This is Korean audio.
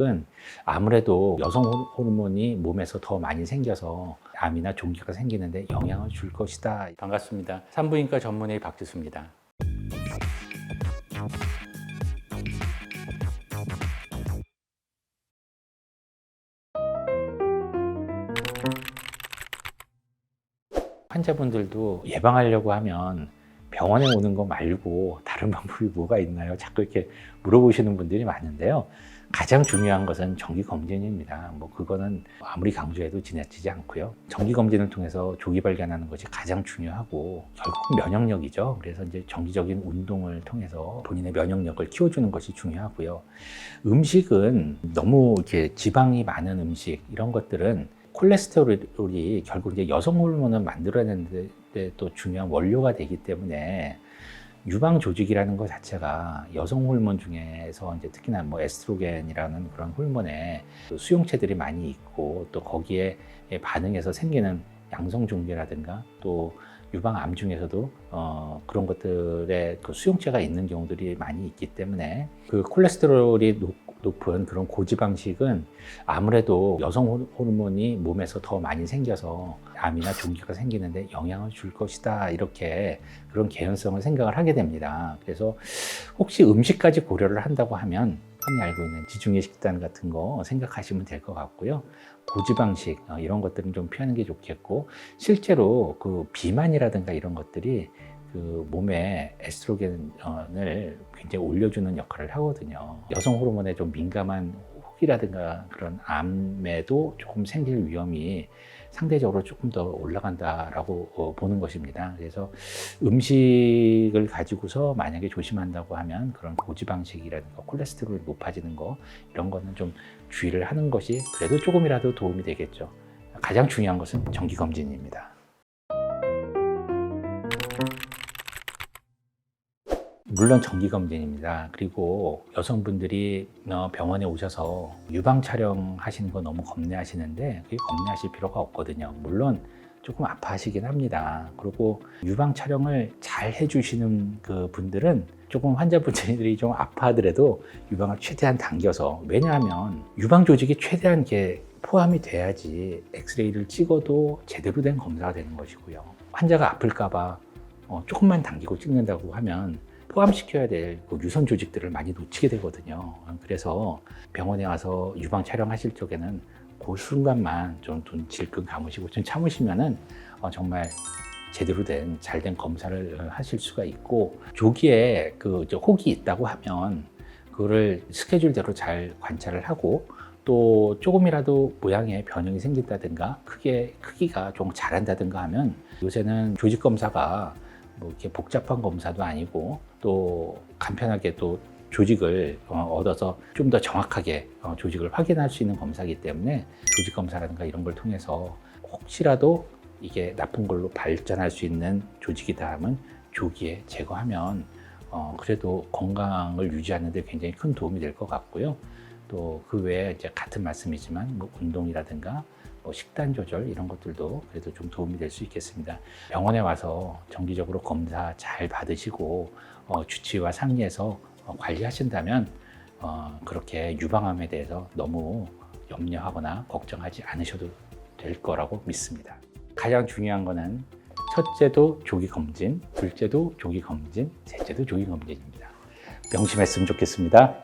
은 아무래도 여성 호- 호르몬이 몸에서 더 많이 생겨서 암이나 종기가 생기는데 영향을 줄 것이다. 반갑습니다. 산부인과 전문의 박지수입니다. 환자분들도 예방하려고 하면 병원에 오는 거 말고 다른 방법이 뭐가 있나요? 자꾸 이렇게 물어보시는 분들이 많은데요. 가장 중요한 것은 정기 검진입니다. 뭐 그거는 아무리 강조해도 지나치지 않고요. 정기 검진을 통해서 조기 발견하는 것이 가장 중요하고 결국 면역력이죠. 그래서 이제 정기적인 운동을 통해서 본인의 면역력을 키워주는 것이 중요하고요. 음식은 너무 이렇게 지방이 많은 음식 이런 것들은 콜레스테롤이 결국 이제 여성 호르몬을 만들어내는 데 또 중요한 원료가 되기 때문에 유방 조직이라는 것 자체가 여성 호르몬 중에서 이제 특히나 뭐 에스트로겐이라는 그런 호르몬에 그 수용체들이 많이 있고 또 거기에 반응해서 생기는 양성 종괴라든가 또 유방암 중에서도 어, 그런 것들의 그 수용체가 있는 경우들이 많이 있기 때문에 그 콜레스테롤이 높, 높은 그런 고지방식은 아무래도 여성 호르- 호르몬이 몸에서 더 많이 생겨서 암이나 종기가 생기는데 영향을 줄 것이다 이렇게 그런 개연성을 생각을 하게 됩니다. 그래서 혹시 음식까지 고려를 한다고 하면 흔히 알고 있는 지중해 식단 같은 거 생각하시면 될 것 같고요. 고지방식 어, 이런 것들은 좀 피하는 게 좋겠고 실제로 그 비만이라든가 이런 것들이 그 몸에 에스트로겐을 굉장히 올려주는 역할을 하거든요. 여성 호르몬에 좀 민감한 혹이라든가 그런 암에도 조금 생길 위험이 상대적으로 조금 더 올라간다라고 어, 보는 것입니다. 그래서 음식을 가지고서 만약에 조심한다고 하면 그런 고지방식이라든가 콜레스테롤이 높아지는 거 이런 거는 좀 주의를 하는 것이 그래도 조금이라도 도움이 되겠죠. 가장 중요한 것은 정기 검진입니다. 물론 정기 검진입니다. 그리고 여성분들이 어, 병원에 오셔서 유방 촬영 하시는 거 너무 겁내하시는데 그게 겁내하실 필요가 없거든요. 물론 조금 아파하시긴 합니다. 그리고 유방 촬영을 잘 해주시는 그 분들은 조금 환자분들이 좀 아파하더라도 유방을 최대한 당겨서 왜냐하면 유방 조직이 최대한 이렇게 포함이 돼야지 엑스레이를 찍어도 제대로 된 검사가 되는 것이고요. 환자가 아플까봐 어, 조금만 당기고 찍는다고 하면 포함시켜야 될 그 유선 조직들을 많이 놓치게 되거든요. 그래서 병원에 와서 유방 촬영하실 적에는 그 순간만 좀눈 질끈 감으시고 좀 참으시면은 어, 정말 제대로 된 잘 된 검사를 어, 하실 수가 있고 조기에 그 이제 혹이 있다고 하면 그거를 스케줄대로 잘 관찰을 하고 또 조금이라도 모양에 변형이 생긴다든가 크게 크기가 좀 자란다든가 하면 요새는 조직 검사가 뭐 이렇게 복잡한 검사도 아니고 또 간편하게 또 조직을 어, 얻어서 좀 더 정확하게 어, 조직을 확인할 수 있는 검사이기 때문에 조직 검사라든가 이런 걸 통해서 혹시라도 이게 나쁜 걸로 발전할 수 있는 조직이다 하면 조기에 제거하면 어, 그래도 건강을 유지하는 데 굉장히 큰 도움이 될 것 같고요. 또 그 외에 이제 같은 말씀이지만 뭐 운동이라든가 뭐 식단 조절 이런 것들도 그래도 좀 도움이 될 수 있겠습니다. 병원에 와서 정기적으로 검사 잘 받으시고 어, 주치의와 상의해서 어, 관리하신다면 어, 그렇게 유방암에 대해서 너무 염려하거나 걱정하지 않으셔도 될 거라고 믿습니다. 가장 중요한 거는 첫째도 조기 검진, 둘째도 조기 검진, 셋째도 조기 검진입니다. 명심했으면 좋겠습니다.